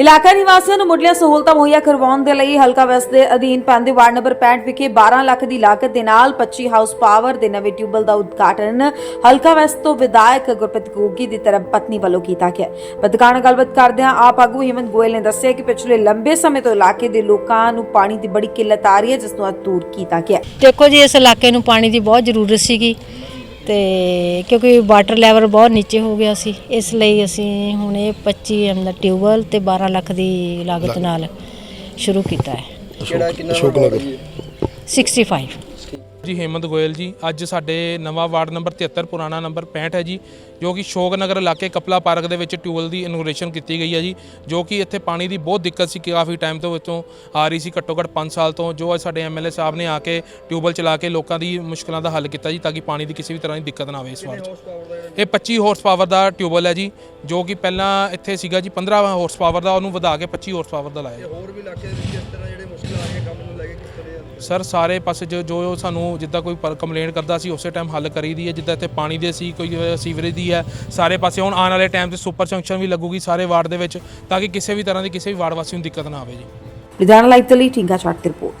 ਇਲਾਕਾ ਨਿਵਾਸੀਆਂ ਨੂੰ ਮੁੱਢਲੀਆਂ ਸਹੂਲਤਾਂ ਮੁਹੱਈਆ ਕਰਵਾਉਣ ਦੇ ਲਈ ਹਲਕਾ ਵੈਸਟ ਦੇ ਅਧੀਨ ਪੈਂਦੇ ਵਾਰਡ ਨੰਬਰ 65 ਵਿਖੇ 12 ਲੱਖ ਦੀ ਲਾਗਤ ਦੇ ਨਾਲ 25 ਹਾਊਸ ਪਾਵਰ ਦੇ ਨਵੇਂ ਟਿਊਬਲ ਦਾ ਉਦਘਾਟਨ ਹਲਕਾ ਵੈਸਟ ਤੋਂ ਵਿਧਾਇਕ ਗੁਰਪ੍ਰੀਤ ਗੋਗੀ ਦੀ ਤਰਫ ਪਤਨੀ ਵੱਲੋਂ ਕੀਤਾ ਗਿਆ। ਪੱਤਰਕਾਰ ਨਾਲ ਗੱਲਬਾਤ ਕਰਦਿਆਂ ਆਪ ਆਗੂ ਹਿਮੰਤ ਗੋਇਲ ਨੇ ਦੱਸਿਆ ਕਿ ਪਿਛਲੇ ਲੰਬੇ ਸਮੇਂ ਤੋਂ ਇਲਾਕੇ ਦੇ ਲੋਕਾਂ ਨੂੰ ਪਾਣੀ ਦੀ ਬੜੀ ਕਿੱਲਤ ਆ ਰਹੀ ਹੈ, ਜਿਸ ਨੂੰ ਅੱਜ ਦੂਰ ਕੀਤਾ ਗਿਆ। ਦੇਖੋ ਜੀ, ਇਸ ਇਲਾਕੇ ਨੂੰ ਪਾਣੀ ਦੀ ਬਹੁਤ ਜ਼ਰੂਰਤ ਸੀਗੀ। ਤੇ ਕਿਉਂਕਿ ਵਾਟਰ ਲੈਵਲ ਬਹੁਤ ਨੀਚੇ ਹੋ ਗਿਆ ਸੀ ਇਸ ਲਈ ਅਸੀਂ ਹੁਣ ਇਹ 25 ਐਮ ਦਾ ਟਿਊਬਵੈਲ ਤੇ 12 ਲੱਖ ਦੀ ਲਾਗਤ ਨਾਲ ਸ਼ੁਰੂ ਕੀਤਾ ਹੈ। ਕਿਹੜਾ ਕਿੰਨਾ ਅਸ਼ੋਕ ਨਗਰ। 65 ਜੀ, ਹੇਮੰਤ ਗੋਇਲ ਜੀ, ਅੱਜ ਸਾਡੇ ਨਵਾਂ ਵਾਰਡ ਨੰਬਰ 73 ਪੁਰਾਣਾ ਨੰਬਰ 65 ਹੈ ਜੀ, ਜੋ ਕਿ ਸ਼ੋਕ ਨਗਰ ਇਲਾਕੇ ਕਪਲਾ ਪਾਰਕ ਦੇ ਵਿੱਚ ਟਿਊਬਲ ਦੀ ਇਨੋਗ੍ਰੇਸ਼ਨ ਕੀਤੀ ਗਈ ਹੈ ਜੀ, ਜੋ ਕਿ ਇੱਥੇ ਪਾਣੀ ਦੀ ਬਹੁਤ ਦਿੱਕਤ ਸੀ ਕਾਫੀ ਟਾਈਮ ਤੋਂ ਵਿੱਚੋਂ ਆ ਰਹੀ ਸੀ ਘੱਟੋ ਘੱਟ 5 ਸਾਲ ਤੋਂ, ਜੋ ਅੱਜ ਸਾਡੇ ਐਮਐਲਏ ਸਾਹਿਬ ਨੇ ਆ ਕੇ ਟਿਊਬਲ ਚਲਾ ਕੇ ਲੋਕਾਂ ਦੀ ਮੁਸ਼ਕਲਾਂ ਦਾ ਹੱਲ ਕੀਤਾ ਜੀ, ਤਾਂ ਕਿ ਪਾਣੀ ਦੀ ਕਿਸੇ ਵੀ ਤਰ੍ਹਾਂ ਦੀ ਦਿੱਕਤ ਨਾ ਆਵੇ ਇਸ ਵਾਰ 'ਚ। ਇਹ 25 ਹਾਰਸ ਪਾਵਰ ਦਾ ਟਿਊਬਲ ਹੈ ਜੀ, ਜੋ ਕਿ ਪਹਿਲਾਂ ਇੱਥੇ ਸੀਗਾ ਜੀ 15 ਹਾਰਸ ਪਾਵਰ ਦਾ, ਉਹਨੂੰ ਵਧਾ ਕੇ 25 ਹਾਰਸ ਪਾਵਰ ਦਾ ਲਾਇਆ ਹੋਰ ਵੀ ਇਲਾਕੇ ਦੇ ਵਿੱਚ ਇਸ ਤਰ੍ਹਾਂ ਜਿਹੜੇ ਮੁਸ਼ਕਲ ਆ ਰਹੀਆਂ ਕੰਮ ਨੂੰ ਲੈ ਕੇ ਸਰ, ਸਾਰੇ ਪਾਸੇ ਜੋ ਜੋ ਸਾਨੂੰ ਜਿੱਦਾਂ ਕੋਈ ਕੰਪਲੇਂਟ ਕਰਦਾ ਸੀ, ਉਸੇ ਟਾਈਮ ਹੱਲ ਕਰੀ ਦੀ ਹੈ। ਜਿੱਦਾਂ ਇੱਥੇ ਪਾਣੀ ਦੇ ਸੀ, ਕੋਈ ਸੀਵਰੇਜ ਦੀ ਹੈ, ਸਾਰੇ ਪਾਸੇ ਹੁਣ ਆਉਣ ਵਾਲੇ ਟਾਈਮ ਤੇ ਸੁਪਰ ਜੰਕਸ਼ਨ ਵੀ ਲੱਗੂਗੀ ਸਾਰੇ ਵਾਰਡ ਦੇ ਵਿੱਚ, ਤਾਂ ਕਿ ਕਿਸੇ ਵੀ ਤਰ੍ਹਾਂ ਦੀ ਕਿਸੇ ਵੀ ਵਾਰਡ ਵਾਸੀ ਨੂੰ ਦਿੱਕਤ ਨਾ ਆਵੇ ਜੀ। ਲੁਧਿਆਣਾ ਲਾਈਵ ਦੇ ਲਈ ਟਿੰਗਾ ਚਾਟ ਰਿਪੋਰਟ